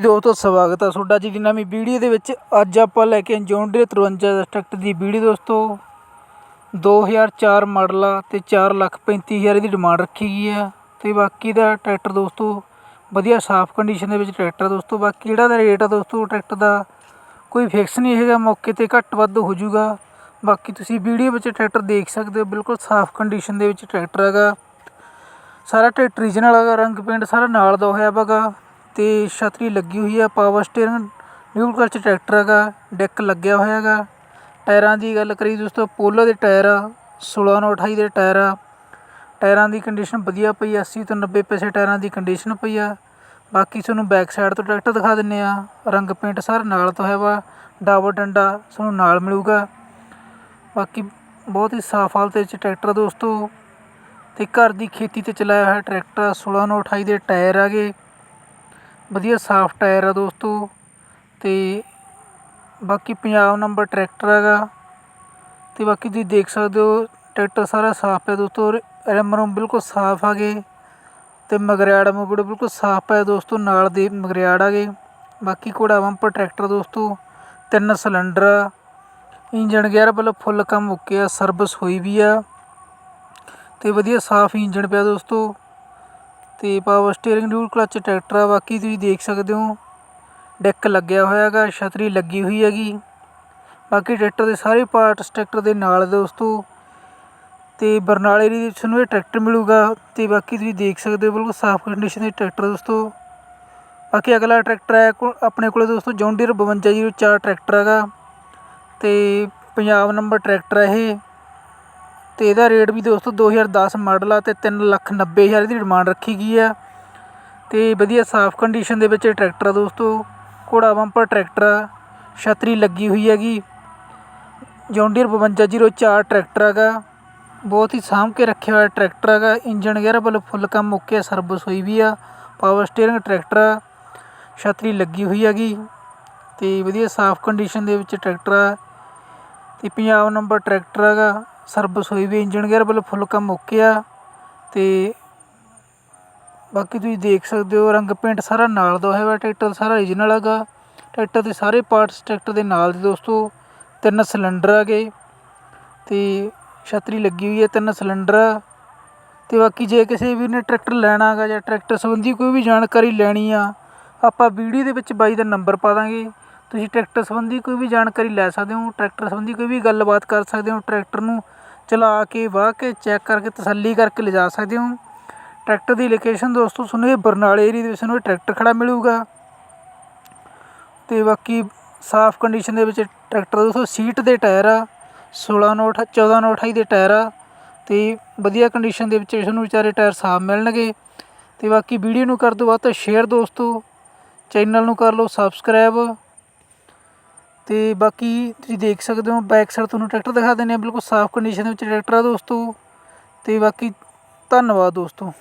ਜੀ ਦੋਸਤੋ, ਸਵਾਗਤ ਹੈ ਤੁਹਾਡਾ ਜੀ ਦੀ ਨਵੀਂ ਵੀਡੀਓ ਦੇ ਵਿੱਚ। ਅੱਜ ਆਪਾਂ ਲੈ ਕੇ ਜੌਂਡੀਅਰ 53 ਦਾ ਟਰੈਕਟਰ ਦੀ ਵੀਡੀਓ ਦੋਸਤੋ। 2004 ਮਾਡਲ ਆ ਤੇ 4 ਲੱਖ 35 ਹਜ਼ਾਰ ਦੀ ਡਿਮਾਂਡ ਰੱਖੀ ਗਈ ਆ। ਤੇ ਬਾਕੀ ਦਾ ਟਰੈਕਟਰ ਦੋਸਤੋ, ਵਧੀਆ ਸਾਫ਼ ਕੰਡੀਸ਼ਨ ਦੇ ਵਿੱਚ ਟਰੈਕਟਰ ਦੋਸਤੋ। ਬਾਕੀ ਜਿਹੜਾ ਦਾ ਰੇਟ ਆ ਦੋਸਤੋ ਟਰੈਕਟਰ ਦਾ ਕੋਈ ਫਿਕਸ ਨਹੀਂ ਹੈਗਾ, ਮੌਕੇ ਤੇ ਘੱਟ ਵੱਧ ਹੋ ਜਾਊਗਾ। ਬਾਕੀ ਤੁਸੀਂ ਵੀਡੀਓ ਵਿੱਚ ਟਰੈਕਟਰ ਦੇਖ ਸਕਦੇ ਹੋ, ਬਿਲਕੁਲ ਸਾਫ਼ ਕੰਡੀਸ਼ਨ ਦੇ ਵਿੱਚ ਟਰੈਕਟਰ ਹੈਗਾ। ਸਾਰਾ ਟਰੈਕਟਰ ਰੀਜਨਲ ਹੈਗਾ ਰੰਗ ਪੇਂਟ ਸਾਰਾ ਨਾਲ ਦਾ ਹੋਇਆ ਹੈਗਾ। ਤੇ ਛਤਰੀ ਲੱਗੀ ਹੋਈ ਆ power steering new clutch tractor ਹੈਗਾ ਡੈਕ ਲੱਗਿਆ ਹੋਇਆ ਹੈਗਾ। ਟਾਇਰਾਂ ਦੀ ਗੱਲ ਕਰੀ ਦੋਸਤੋ ਪੋਲੋ ਦੇ ਟਾਇਰ ਆ 16 ਨੂੰ 28 ਦੇ ਟਾਇਰ ਆ। ਟਾਇਰਾਂ ਦੀ ਕੰਡੀਸ਼ਨ ਵਧੀਆ ਪਈ ਆ 80 ਤੋਂ 90 ਪੈਸੇ ਟਾਇਰਾਂ ਦੀ ਕੰਡੀਸ਼ਨ ਪਈ ਆ। ਬਾਕੀ ਤੁਹਾਨੂੰ ਬੈਕ ਸਾਈਡ ਤੋਂ ਟਰੈਕਟਰ ਦਿਖਾ ਦਿੰਨੇ ਆ ਰੰਗ ਪੇਂਟ ਸਾਰਾ ਨਾਲ ਤੋਂ ਹੈ ਵਾ ਡਾਬਰ ਡੰਡਾ ਤੁਹਾਨੂੰ ਨਾਲ ਮਿਲੂਗਾ। ਬਾਕੀ ਬਹੁਤ ਹੀ ਸਾਫ਼ ਹਾਲਤ ਵਿੱਚ ਟਰੈਕਟਰ ਆ ਦੋਸਤੋ ਤੇ ਘਰ ਦੀ ਖੇਤੀ ਤੇ ਚਲਾਇਆ ਹੋਇਆ ਟਰੈਕਟਰ ਆ, 16 ਨੂੰ 28 ਦੇ ਟਾਇਰ ਆਗੇ ਵਧੀਆ ਸਾਫ਼ ਟਾਇਰ ਆ ਦੋਸਤੋ। ਅਤੇ ਬਾਕੀ ਪੰਜਾਬ ਨੰਬਰ ਟਰੈਕਟਰ ਹੈਗਾ। ਅਤੇ ਬਾਕੀ ਤੁਸੀਂ ਦੇਖ ਸਕਦੇ ਹੋ ਟਰੈਕਟਰ ਸਾਰਾ ਸਾਫ਼ ਹੈ ਦੋਸਤੋ ਰਿਮ ਰੁਮ ਬਿਲਕੁਲ ਸਾਫ਼ ਆਗੇ ਅਤੇ ਮਗਰਿਆੜ ਮੁਗੜ ਬਿਲਕੁਲ ਸਾਫ਼ ਹੈ ਦੋਸਤੋ, ਨਾਲ ਦੇ ਮਗਰਿਆੜ ਆਗੇ ਬਾਕੀ ਘੋੜਾ ਬੰਪਰ ਟਰੈਕਟਰ ਦੋਸਤੋ, ਤਿੰਨ ਸਿਲੰਡਰ ਆ। ਇੰਜਣ ਗੇਅਰ ਵੱਲੋਂ ਫੁੱਲ ਕੰਮ ਓਕੇ ਆ ਸਰਵਿਸ ਹੋਈ ਵੀ ਆ। ਅਤੇ ਵਧੀਆ ਸਾਫ਼ ਇੰਜਣ ਪਿਆ ਦੋਸਤੋ। ਤੇ power steering dual clutch tractor ਆ, ਬਾਕੀ ਤੁਸੀਂ ਦੇਖ ਸਕਦੇ ਹੋ। ਡੈਕ ਲੱਗਿਆ ਹੋਇਆ ਹੈਗਾ, ਛਤਰੀ ਲੱਗੀ ਹੋਈ ਹੈਗੀ। ਬਾਕੀ ਟਰੈਕਟਰ ਦੇ ਸਾਰੇ ਪਾਰਟਸ ਟਰੈਕਟਰ ਦੇ ਨਾਲ ਦੋਸਤੋ ਤੇ। ਬਰਨਾਲੇ ਦੀ ਤੁਹਾਨੂੰ ਇਹ ਟਰੈਕਟਰ ਮਿਲੂਗਾ ਤੇ ਬਾਕੀ ਤੁਸੀਂ ਦੇਖ ਸਕਦੇ ਹੋ ਬਿਲਕੁਲ ਸਾਫ਼ ਕੰਡੀਸ਼ਨ ਦੇ ਟਰੈਕਟਰ ਦੋਸਤੋ ਬਾਕੀ ਅਗਲਾ ਟਰੈਕਟਰ ਹੈ, ਕੋ- ਆਪਣੇ ਕੋਲੇ ਦੋਸਤੋ ਜੌਂਡੀਅਰ 5204 ਟਰੈਕਟਰ ਹੈਗਾ। ਤੇ ਪੰਜਾਬ ਨੰਬਰ ਟਰੈਕਟਰ ਹੈ ਇਹ। ਤੇ ਇਹਦਾ ਰੇਟ ਵੀ ਦੋਸਤੋ 2010 ਮਾਡਲ ਆ ਤੇ 3 ਲੱਖ 90 ਹਜ਼ਾਰ ਦੀ ਡਿਮਾਂਡ ਰੱਖੀ ਗਈ ਆ। ਤੇ ਵਧੀਆ ਸਾਫ਼ ਕੰਡੀਸ਼ਨ ਦੇ ਵਿੱਚ ਟਰੈਕਟਰ ਆ ਦੋਸਤੋ। ਘੋੜਾ ਬੰਪਰ ਟਰੈਕਟਰ ਆ, ਛਤਰੀ ਲੱਗੀ ਹੋਈ ਹੈਗੀ। ਜੌਂਡੀਅਰ 5204 ਟਰੈਕਟਰ ਹੈਗਾ। ਬਹੁਤ ਹੀ ਸਾਂਭ ਕੇ ਰੱਖਿਆ ਹੋਇਆ ਟਰੈਕਟਰ ਹੈਗਾ। ਇੰਜਨ ਗੇਅਰ ਵੱਲੋਂ ਫੁੱਲ ਕੰਮ ਓਕੇ ਸਰਵਿਸ ਹੋਈ ਵੀ ਆ। ਪਾਵਰ ਸਟੀਅਰਿੰਗ ਟਰੈਕਟਰ ਆ, ਛਤਰੀ ਲੱਗੀ ਹੋਈ ਹੈਗੀ। ਤੇ ਵਧੀਆ ਸਾਫ਼ ਕੰਡੀਸ਼ਨ ਦੇ ਵਿੱਚ ਟਰੈਕਟਰ ਆ। ਤੇ ਪੰਜਾਬ ਨੰਬਰ ਟਰੈਕਟਰ ਹੈਗਾ। ਸਰਵਿਸ ਹੋਈ ਵੀ ਇੰਜਨ ਗੇਅਰ ਵੱਲੋਂ ਫੁੱਲ ਕੰਮ ਓਕੇ ਆ। ਤੇ ਬਾਕੀ ਤੁਸੀਂ ਦੇਖ ਸਕਦੇ ਹੋ ਰੰਗ ਪੇਂਟ ਸਾਰਾ ਨਾਲ ਦਾ ਹੋਇਆ ਵਾ ਟਰੈਕਟਰ ਸਾਰਾ ਓਰੀਜਨਲ ਹੈਗਾ। ਟਰੈਕਟਰ ਦੇ ਸਾਰੇ ਪਾਰਟਸ ਟਰੈਕਟਰ ਦੇ ਨਾਲ ਦੇ ਦੋਸਤੋ, ਤਿੰਨ ਸਿਲੰਡਰ ਹੈਗੇ। ਤੇ ਛਤਰੀ ਲੱਗੀ ਹੋਈ ਹੈ ਤਿੰਨ ਸਿਲੰਡਰ ਆ ਤੇ ਬਾਕੀ ਜੇ ਕਿਸੇ ਵੀਰ ਨੇ ਟਰੈਕਟਰ ਲੈਣਾ ਹੈਗਾ ਜਾਂ ਟਰੈਕਟਰ ਸੰਬੰਧੀ ਕੋਈ ਵੀ ਜਾਣਕਾਰੀ ਲੈਣੀ ਆ, ਆਪਾਂ ਵੀਡੀਓ ਦੇ ਵਿੱਚ ਬਾਈ ਦਾ ਨੰਬਰ ਪਾ ਦਾਂਗੇ। ਤੁਸੀਂ ਟਰੈਕਟਰ ਸੰਬੰਧੀ ਕੋਈ ਵੀ ਜਾਣਕਾਰੀ ਲੈ ਸਕਦੇ ਹੋ ਟਰੈਕਟਰ ਸੰਬੰਧੀ ਕੋਈ ਵੀ ਗੱਲਬਾਤ ਕਰ ਸਕਦੇ ਹੋ ਟਰੈਕਟਰ ਨੂੰ ਚਲਾ ਕੇ ਵਾਹ ਕੇ ਚੈੱਕ ਕਰਕੇ ਤਸੱਲੀ ਕਰਕੇ ਲਿਜਾ ਸਕਦੇ ਹੋ। ਟਰੈਕਟਰ ਦੀ ਲੋਕੇਸ਼ਨ ਦੋਸਤੋ ਤੁਹਾਨੂੰ ਇਹ ਬਰਨਾਲੇ ਏਰੀਆ ਦੇ ਵਿੱਚ ਤੁਹਾਨੂੰ ਇਹ ਟਰੈਕਟਰ ਖੜਾ ਮਿਲੂਗਾ। ਤੇ ਬਾਕੀ ਸਾਫ਼ ਕੰਡੀਸ਼ਨ ਦੇ ਵਿੱਚ ਟਰੈਕਟਰ ਦੋਸਤੋ ਸੀਟ ਦੇ ਟਾਇਰ ਆ 16 ਨੋਟ 14 ਨੋਟ 28 ਦੇ ਟਾਇਰ ਆ, ਤੇ ਵਧੀਆ ਕੰਡੀਸ਼ਨ ਦੇ ਵਿੱਚ ਤੁਹਾਨੂੰ ਵਿਚਾਰੇ ਟਾਇਰ ਸਾਫ਼ ਮਿਲਣਗੇ। ਤੇ ਬਾਕੀ ਵੀਡੀਓ ਨੂੰ ਕਰ ਦਿਓ ਵੱਧ ਤੋਂ ਸ਼ੇਅਰ ਦੋਸਤੋ ਚੈਨਲ ਨੂੰ ਕਰ ਲਓ ਸਬਸਕ੍ਰਾਈਬ ਤੇ ਬਾਕੀ ਤੁਸੀਂ ਦੇਖ ਸਕਦੇ ਹੋ ਬੈਕ ਸਾਈਡ ਤੁਹਾਨੂੰ ਟਰੈਕਟਰ ਦਿਖਾ ਦਿੰਦੇ ਆ ਬਿਲਕੁਲ ਸਾਫ਼ ਕੰਡੀਸ਼ਨ ਦੇ ਵਿੱਚ ਟਰੈਕਟਰ ਆ ਦੋਸਤੋ। ਤੇ ਬਾਕੀ ਧੰਨਵਾਦ ਦੋਸਤੋ।